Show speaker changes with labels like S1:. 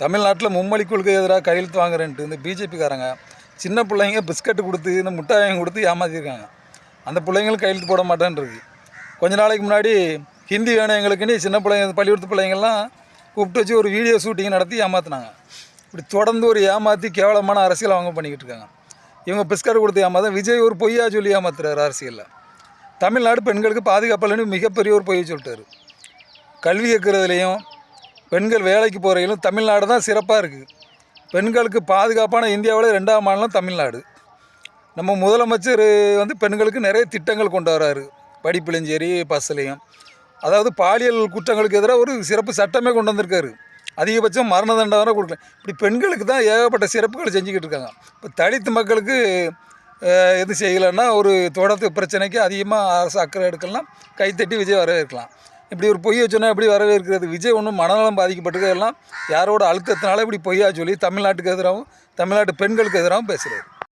S1: தமிழ்நாட்டில் மும்மொழி கொள்கை எதிராக கையெழுத்து வாங்குறேன்ட்டு இந்த பிஜேபிக்காரங்க சின்ன பிள்ளைங்க பிஸ்கட்டு கொடுத்து இந்த முட்டாய் வாங்கி கொடுத்து ஏமாற்றிருக்காங்க அந்த பிள்ளைங்களும் கையெழுத்து போட மாட்டேன்ருக்கு கொஞ்ச நாளைக்கு முன்னாடி ஹிந்தி வேணும் எங்களுக்குன்னு சின்ன பிள்ளைங்க பள்ளிக்கூடத்து பிள்ளைங்கள்லாம் கூப்பிட்டு வச்சு ஒரு வீடியோ ஷூட்டிங் நடத்தி ஏமாற்றினாங்க இப்படி தொடர்ந்து ஒரு ஏமாற்றி கேவலமான அரசியல் அவங்க பண்ணிக்கிட்டு இருக்காங்க. இவங்க பிஸ்கட் கொடுத்து ஏமாத்த விஜய் ஒரு பொய்யா சொல்லி ஏமாத்துறாரு அரசியலில். தமிழ்நாடு பெண்களுக்கு பாதுகாப்பில்லைன்னு மிகப்பெரிய ஒரு பொய்யை சொல்லிட்டாரு. கல்வி கேட்குறதுலையும் பெண்கள் வேலைக்கு போகிறையிலும் தமிழ்நாடு தான் சிறப்பாக இருக்குது பெண்களுக்கு பாதுகாப்பான இந்தியாவில் ரெண்டாம் மாநிலம் தமிழ்நாடு. நம்ம முதலமைச்சர் வந்து பெண்களுக்கு நிறைய திட்டங்கள் கொண்டு வராரு. படிப்புலையும் சரி பஸ்ஸுலேயும் அதாவது பாலியல் குற்றங்களுக்கு எதிராக ஒரு சிறப்பு சட்டமே கொண்டு வந்திருக்காரு. அதிகபட்சம் மரண தண்டனை வரை கொடுக்கல. இப்படி பெண்களுக்கு தான் ஏகப்பட்ட சிறப்புகள் செஞ்சுக்கிட்டு இருக்காங்க. இப்போ தலித்து மக்களுக்கு எது செய்யலைன்னா ஒரு தொடர்த்து பிரச்சனைக்கு அதிகமாக அரசு அக்கறை எடுக்கலாம். கைத்தட்டி விஜய் வரவேற்கலாம் இப்படி ஒரு பொய்யை சொன்னால் எப்படி வரவேற்கிறது? விஜய் ஒன்றும் மனநலம் பாதிக்கப்பட்டது எல்லாம் யாரோட அழுத்தத்தினால இப்படி பொய்யா சொல்லி தமிழ்நாட்டுக்கு எதிராகவும் தமிழ்நாட்டு பெண்களுக்கு எதிராகவும் பேசுகிறாரு